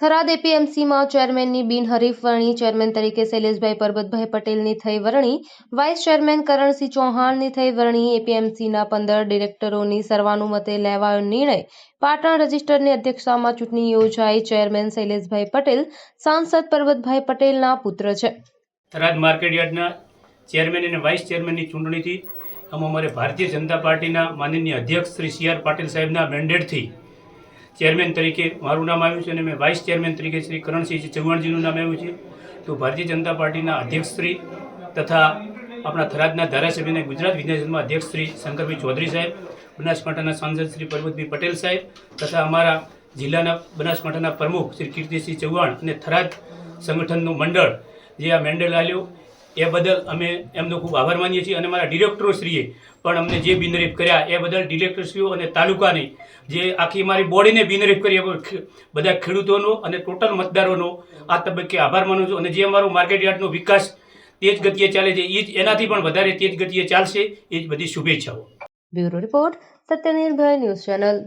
થરાદ એપીએમસીમાં ચેરમેનની બિનહરીફ વરણી, ચેરમેન તરીકે શૈલેષભાઈ પરબતભાઈ પટેલની થઈ વરણી, વાઇસ ચેરમેન કરણસિંહ ચૌહાણની થઈ વરણી એપીએમસીના પંદર ડિરેક્ટરોની સર્વાનુમતે લેવાયો નિર્ણય. પાટણ રજિસ્ટરની અધ્યક્ષતામાં ચૂંટણી યોજાઈ, ચેરમેન શૈલેષભાઈ પટેલ, સાંસદ પરબતભાઈ પટેલના પુત્ર છે. થરાદ માર્કેટયાર્ડના ચેરમેન અને વાઇસ ચેરમેનની ચૂંટણીથી અમારે ભારતીય જનતા પાર્ટીના માનનીય અધ્યક્ષ શ્રી સી આર પાટીલ સાહેબના મેન્ડેટથી ચેરમેન તરીકે મારું નામ આવ્યું છે અને મેં વાઇસ ચેરમેન તરીકે શ્રી કરણસિંહ ચૌહાણજીનું નામ આવ્યું છે. તો ભારતીય જનતા પાર્ટીના અધ્યક્ષ શ્રી તથા આપણા થરાદના ધારાસભ્યને ગુજરાત વિધાનસભામાં અધ્યક્ષ શ્રી શંકરભાઈ ચૌધરી સાહેબ, બનાસકાંઠાના સાંસદ શ્રી પરબતભાઈ પટેલ સાહેબ તથા અમારા જિલ્લાના બનાસકાંઠાના પ્રમુખ શ્રી કીર્તિસિંહ ચૌહાણ અને થરાદ સંગઠનનું મંડળ જે આ મેન્ડલ આલ્યો એ બદલ અમે એમનો ખૂબ આભાર માનીએ છીએ અને મારા ડિરેક્ટરોશ્રીએ પણ અમને જે બિનરીફ કર્યા, એ બદલ ડિરેક્ટરશ્રીઓ અને તાલુકાની જે આખી મારી બોડીને બિનરીફ કરી બધા ખેડૂતોનો અને ટોટલ મતદારોનો આ તબક્કે આભાર માનું છું. અને જે અમારો માર્કેટ યાર્ડનો વિકાસ તેજ ગતિએ ચાલે છે એ જ એનાથી પણ વધારે તેજ ગતિએ ચાલશે. એ જ બધી શુભેચ્છાઓ. Bureau report, Satyanirbhay news channel.